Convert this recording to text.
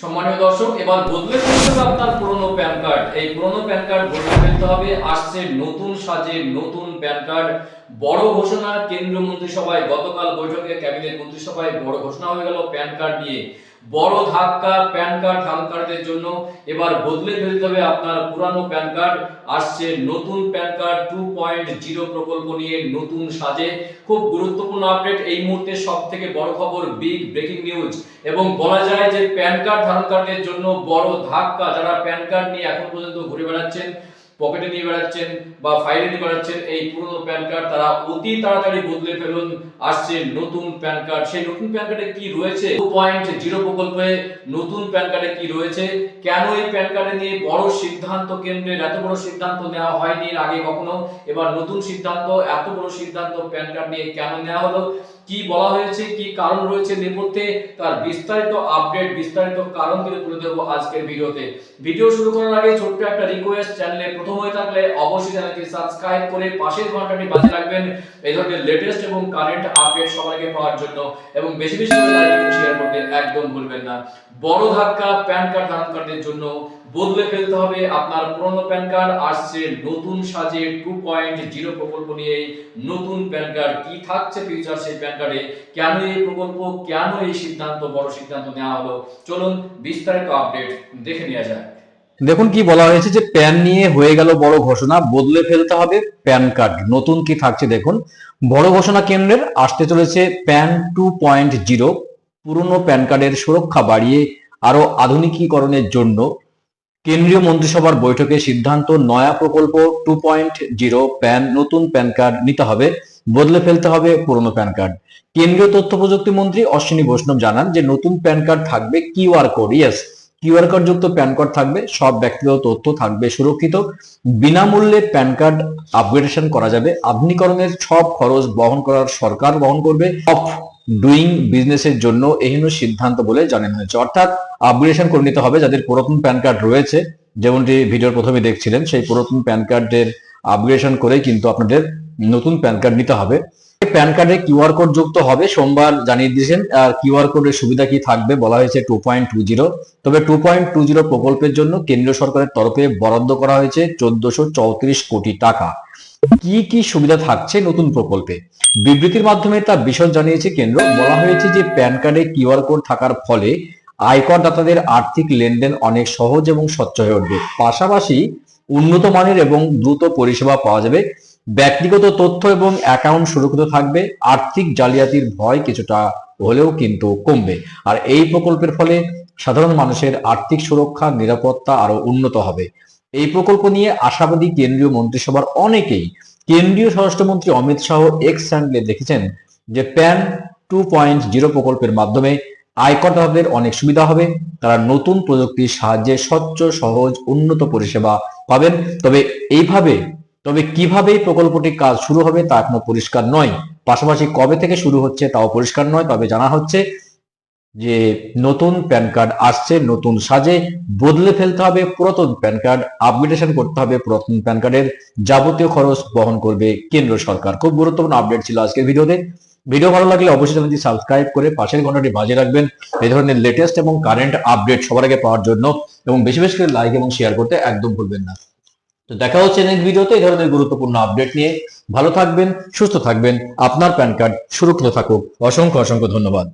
সম্মানীয় দর্শক, এবার বদলে ফেলতে হবে আপনার পুরনো প্যান কার্ড। এই পুরনো প্যান কার্ড বদলে ফেলতে হবে, আসছে নতুন সাজে নতুন প্যান কার্ড। বড় ঘোষণা কেন্দ্রীয় মন্ত্রিসভায় গতকাল বৈঠকে ক্যাবিনেট মন্ত্রিসভায় বড় ঘোষণা হয়ে গেল প্যান কার্ড নিয়ে। বড় ধাক্কা, প্যান কার্ড ধারণকারীদের জন্য। এবার বদলে ফেলতে হবে আপনার পুরানো প্যান কার্ড। আসছে নতুন PAN card two point zero প্রকল্প নিয়ে নতুন সাজে। খুব গুরুত্বপূর্ণ আপডেট, এই মুহূর্তে সব থেকে বড় খবর বিগ ব্রেকিং নিউজ এবং বলা যায় যে প্যান কার্ড ধারণকারীদের জন্য বড় ধাক্কা। যারা প্যান কার্ড নিয়ে এখন পর্যন্ত ঘুরে বেড়াচ্ছেন পকেটে নিয়ে বেড়াচ্ছেন বা ফাইলে নিয়ে বেড়াচ্ছেন, এই পুরনো প্যান কার্ড তারা অতি তাড়াতাড়ি বদলে ফেলুন। আসছে নতুন প্যান কার্ড সেই নতুন প্যান কার্ডে কি রয়েছে? টু পয়েন্ট জিরো প্রকল্পে নতুন প্যান কার্ডে কি রয়েছে? কেন এই প্যান কার্ডে নিয়ে বড় সিদ্ধান্ত কেন্দ্রের এত বড় সিদ্ধান্ত নেওয়া হয়নি আগে কখনো? এবার নতুন সিদ্ধান্ত, এত বড় সিদ্ধান্ত প্যান কার্ড নিয়ে কেন নেওয়া হলো? কি বলা হয়েছে, কি কারণ রয়েছে নেপথ্যে, তার বিস্তারিত আপডেট, বিস্তারিত কারণ তুলে তুলে ধরবো আজকের ভিডিওতে। ভিডিও শুরু করার আগে ছোট্ট একটা রিকোয়েস্ট চ্যানেলে প্রথম হয়ে থাকলে অবশ্যই চ্যানেলটি সাবস্ক্রাইব করে পাশের ঘন্টাটি বাজিয়ে রাখবেন। এই ধরনের লেটেস্ট এবং কারেন্ট আপডেট সবার আগে পাওয়ার জন্য এবং বেশি বেশি লাইক শেয়ার করতে একদম ভুলবেন না। বড় ধাক্কা প্যান কার্ড ধারণকারীদের জন্য বদলে ফেলতে হবে। আপনার পুরনো প্যান কার্ড আসছে নতুন সাজে টু পয়েন্ট জিরো প্রকল্প নিয়ে। নতুন প্যান কার্ড কি থাকছে ফিউচার সেই প্যান কার্ডে? কেন এই প্রকল্প? কেন এই সিদ্ধান্ত? বড় সিদ্ধান্ত নেওয়া হলো। চলুন বিস্তারিত আপডেট দেখে নেওয়া যাক। দেখুন কি বলা হয়েছে যে প্যান নিয়ে হয়ে গেল বড় ঘোষণা, বদলে ফেলতে হবে প্যান কার্ড। নতুন কি থাকছে দেখুন। বড় ঘোষণা কেন্দ্রের আসতে চলেছে প্যান টু পয়েন্ট জিরো পুরনো প্যান কার্ডের সুরক্ষা বাড়িয়ে আরও আধুনিকীকরণের জন্য। কেন্দ্রীয় মন্ত্রিসভার বৈঠকে সিদ্ধান্ত নয়া প্রকল্প টু পয়েন্ট জিরো প্যান নতুন প্যান কার্ড নিতে হবে, বদলে ফেলতে হবে পুরনো প্যান কার্ড কেন্দ্রীয় তথ্য প্রযুক্তি মন্ত্রী অশ্বিনী বৈষ্ণব জানান যে, নতুন প্যান কার্ড থাকবে QR code yes QR code যুক্ত প্যান কার্ড থাকবে, সব ব্যক্তিগত তথ্য থাকবে সুরক্ষিত। বিনামূল্যে প্যান কার্ড আপগ্রেডেশন করা যাবে। আধুনিকরণের সব খরচ বহন করার সরকার বহন করবে। অফ ডুইং বিজনেসের জন্য এহেন সিদ্ধান্ত বলে জানানো হয়েছে। অর্থাৎ আপগ্রেডেশন করে নিতে হবে যাদের পুরাতন প্যান কার্ড রয়েছে। যেমনটি ভিডিওর প্রথমে দেখছিলেন, সেই পুরাতন প্যান কার্ডের আপগ্রেডেশন করে কিন্তু আপনাদের নতুন প্যান কার্ড নিতে হবে। প্যান কার্ডে কিউআর কোড যুক্ত হবে, সোমবার জানিয়ে দিয়েছেন, আর কিউআর কোডের সুবিধা কি থাকবে বলা হয়েছে টু পয়েন্ট টু জিরো তবে টু পয়েন্ট টু জিরো প্রকল্পের জন্য কেন্দ্রীয় সরকারের তরফে বরাদ্দ করা হয়েছে চোদ্দশো চৌত্রিশ কোটি টাকা। কি কি সুবিধা থাকছে নতুন প্রকল্পে? বিবৃতির মাধ্যমে তা বিশদ জানিয়েছে কেন্দ্র। বলা হয়েছে যে প্যান কার্ডে কিউআর কোড থাকার ফলে আয়কর দাতাদের আর্থিক লেনদেন অনেক সহজ এবং স্বচ্ছ হয়ে উঠবে। পাশাপাশি উন্নত মানের এবং দ্রুত পরিষেবা পাওয়া যাবে। ব্যক্তিগত তথ্য এবং অ্যাকাউন্ট সুরক্ষিত থাকবে। আর্থিক জালিয়াতির ভয় কিছুটা হলেও কিন্তু কমবে। আর এই প্রকল্পের ফলে সাধারণ মানুষের আর্থিক সুরক্ষা, নিরাপত্তা আরও উন্নত হবে। এই প্রকল্প নিয়ে আশাবাদী কেন্দ্রীয় মন্ত্রিসভার অনেকেই কেন্দ্রীয় স্বরাষ্ট্রমন্ত্রী অমিত শাহ এক্স স্যান্ডলে দেখেছেন যে প্যান টু পয়েন্ট জিরো প্রকল্পের মাধ্যমে আয়করদাতাদের অনেক সুবিধা হবে। তারা নতুন প্রযুক্তির সাহায্যে স্বচ্ছ, সহজ, উন্নত পরিষেবা পাবেন। তবে এইভাবে, তবে কীভাবে প্রকল্পটির কাজ শুরু হবে তা এখনও পরিষ্কার নয়। পাশাপাশি কবে থেকে শুরু হচ্ছে তাও পরিষ্কার নয়, তবে জানা হচ্ছে যে নতুন প্যান কার্ড আসছে, নতুন সাজে, বদলে ফেলতে হবে পুরাতন প্যান কার্ড, আপগ্রেডেশন করতে হবে পুরাতন প্যান কার্ডের যাবতীয় খরচ বহন করবে কেন্দ্র সরকার। খুব গুরুত্বপূর্ণ আপডেট ছিল আজকের ভিডিওতে। ভিডিও ভালো লাগলে অবশ্যই চ্যানেলটি সাবস্ক্রাইব করে পাশের ঘন্টাটি বাজে রাখবেন। এই ধরনের লেটেস্ট এবং কারেন্ট আপডেট সবার আগে পাওয়ার জন্য এবং বেশি বেশি করে লাইক এবং শেয়ার করতে একদম ভুলবেন না। তো দেখা হচ্ছে নেক্সট ভিডিওতে এই ধরনের গুরুত্বপূর্ণ আপডেট নিয়ে। ভালো থাকবেন, সুস্থ থাকবেন। আপনার প্যান কার্ড সুরক্ষিত থাকুক। অসংখ্য অসংখ্য ধন্যবাদ।